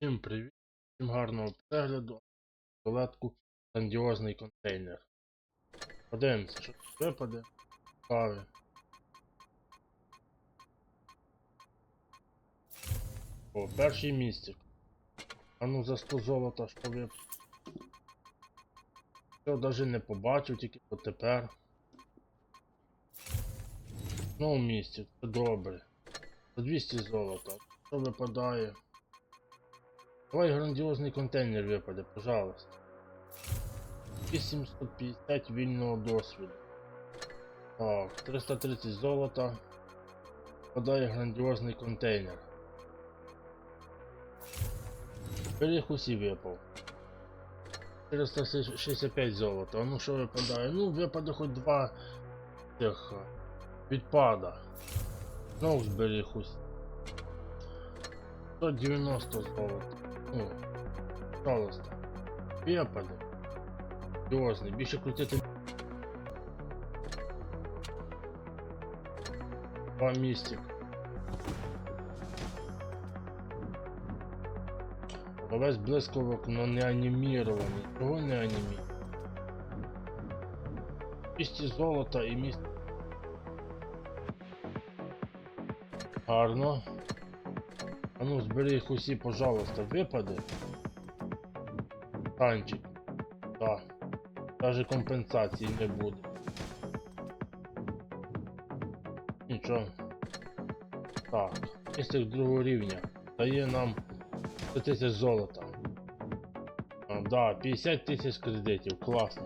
Всім привіт, всім гарного перегляду. Рулетку грандіозний контейнер. Подивимося, що випаде. Кави. О, перший містик. А ну за 100 золота, що випаде. Що навіть не побачив, тільки тепер. Ну, містик, це добре. За 200 золота. Що випадає? Давай грандіозний контейнер випаде, пожалуйста. 850 вільного досвіду. Так, 330 золота. Випадає грандіозний контейнер. Пиріг усі випав. 465 золота. Ну що випадає? Ну, випаде хоч два цих відпада. Знову зберіг усі. 190 золота. Ну, пожалуйста. Випаде. Грандіозний. Більше крутити. Два містик. Весь блисковок, но не анімірований. Чого не анімі? 200 золота і міст. Гарно. А ну збери їх усі, пожалуйста, випаде. Танчик. Так. Даже компенсації не буде. Нічого. Так. Містик другого рівня. Дає нам 100 тисяч золота. А, да, 50 тисяч кредитів. Класно.